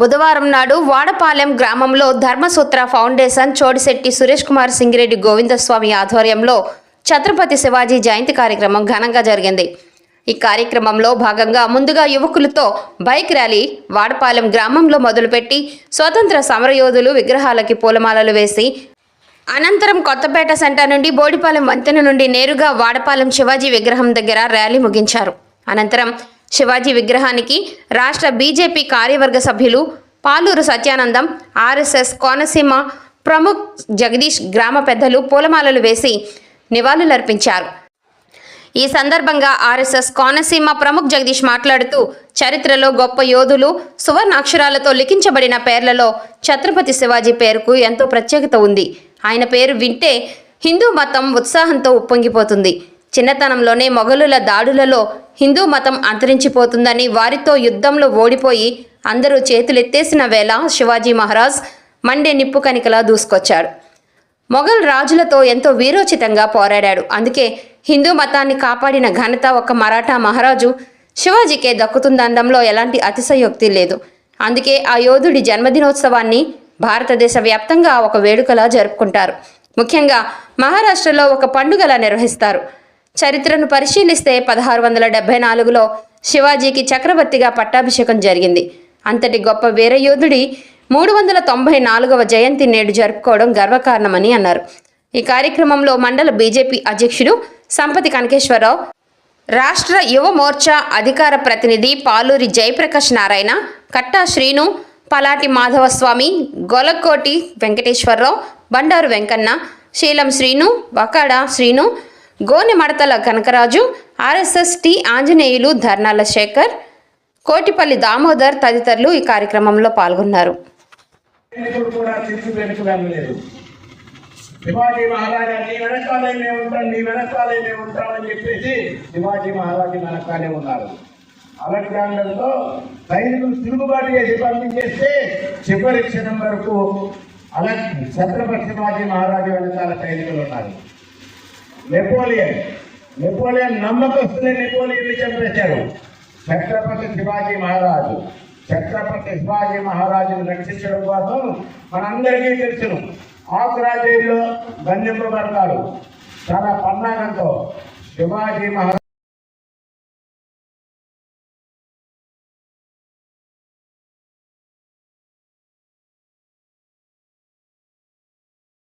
బుధవారం నాడు వాడపాలెం గ్రామంలో ధర్మసూత్ర ఫౌండేషన్ చోడిశెట్టి సురేష్ కుమార్ సింగిరెడ్డి గోవిందస్వామి ఆధ్వర్యంలో ఛత్రపతి శివాజీ జయంతి కార్యక్రమం ఘనంగా జరిగింది. ఈ కార్యక్రమంలో భాగంగా ముందుగా యువకులతో బైక్ ర్యాలీ వాడపాలెం గ్రామంలో మొదలుపెట్టి స్వతంత్ర సమరయోధులు విగ్రహాలకి పూలమాలలు వేసి అనంతరం కొత్తపేట సెంటర్ నుండి బోడిపాలెం వంతెన నుండి నేరుగా వాడపాలెం శివాజీ విగ్రహం దగ్గర ర్యాలీ ముగించారు. అనంతరం శివాజీ విగ్రహానికి రాష్ట్ర బీజేపీ కార్యవర్గ సభ్యులు పాలూరు సత్యానందం ఆర్ఎస్ఎస్ కోనసీమ ప్రముఖ్ జగదీష్ గ్రామ పెద్దలు పూలమాలలు వేసి నివాళులర్పించారు. ఈ సందర్భంగా ఆర్ఎస్ఎస్ కోనసీమ ప్రముఖ్ జగదీష్ మాట్లాడుతూ చరిత్రలో గొప్ప యోధులు సువర్ణ అక్షరాలతో లిఖించబడిన పేర్లలో ఛత్రపతి శివాజీ పేరుకు ఎంతో ప్రత్యేకత ఉంది. ఆయన పేరు వింటే హిందూ మతం ఉత్సాహంతో ఉప్పొంగిపోతుంది. చిన్నతనంలోనే మొఘలుల దాడులలో హిందూ మతం అంతరించిపోతుందని వారితో యుద్ధంలో ఓడిపోయి అందరూ చేతులెత్తేసిన వేళ శివాజీ మహారాజ్ మండే నిప్పు కనికలా దూసుకొచ్చాడు. మొఘల్ రాజులతో ఎంతో వీరోచితంగా పోరాడాడు. అందుకే హిందూ మతాన్ని కాపాడిన ఘనత ఒక మరాఠా మహారాజు శివాజీకే దక్కుతుందనడంలో ఎలాంటి అతిశయోక్తి లేదు. అందుకే ఆ యోధుడి జన్మదినోత్సవాన్ని భారతదేశ వ్యాప్తంగా ఒక వేడుకలా జరుపుకుంటారు. ముఖ్యంగా మహారాష్ట్రలో ఒక పండుగలా నిర్వహిస్తారు. చరిత్రను పరిశీలిస్తే పదహారు వందల డెబ్బై నాలుగులో శివాజీకి చక్రవర్తిగా పట్టాభిషేకం జరిగింది. అంతటి గొప్ప వీరయోధుడి మూడు వందల తొంభై నాలుగవ జయంతి నేడు జరుపుకోవడం గర్వకారణమని అన్నారు. ఈ కార్యక్రమంలో మండల బీజేపీ అధ్యక్షుడు సంపతి కనకేశ్వరరావు రాష్ట్ర యువ మోర్చా అధికార ప్రతినిధి పాలూరి జయప్రకాష్ నారాయణ కట్టా శ్రీను పలాటి మాధవస్వామి గొలకోటి వెంకటేశ్వరరావు బండారు వెంకన్న శీలం శ్రీను వకాడ శ్రీను గోనె మడతల కనకరాజు ఆర్ఎస్ఎస్ టి ఆంజనేయులు ధర్నాల శేఖర్ కోటిపల్లి దామోదర్ తదితరులు ఈ కార్యక్రమంలో పాల్గొన్నారు. శివాజీ మహారాజా నీ వెనకాలే మేము ఉంటాం నీ వెనకాలే మేము ఉంటామని చెప్పేసి శివాజీ మహారాజు వెనకాలే ఉన్నారు. అలెగ్జాండర్లో సైనికులు తిరుగుబాటు చేసి పంపించేస్తే చివరి క్షణం వరకు అలా ఛత్రపతి శివాజీ మహారాజు వెనకాల సైనికులు ఉన్నారు. నెపోలియన్ నెపోలియన్ నమ్మకస్తులే నెపోలియన్ చంపేశారు ఛత్రపతి శివాజీ మహారాజు. ఛత్రపతి శివాజీ మహారాజును రక్షించడం కోసం మనందరికీ తెలుసును. ఆగ్రా జైల్లో బంధింపబడతాడు. చాలా పన్నాగంతో శివాజీ మహారాజు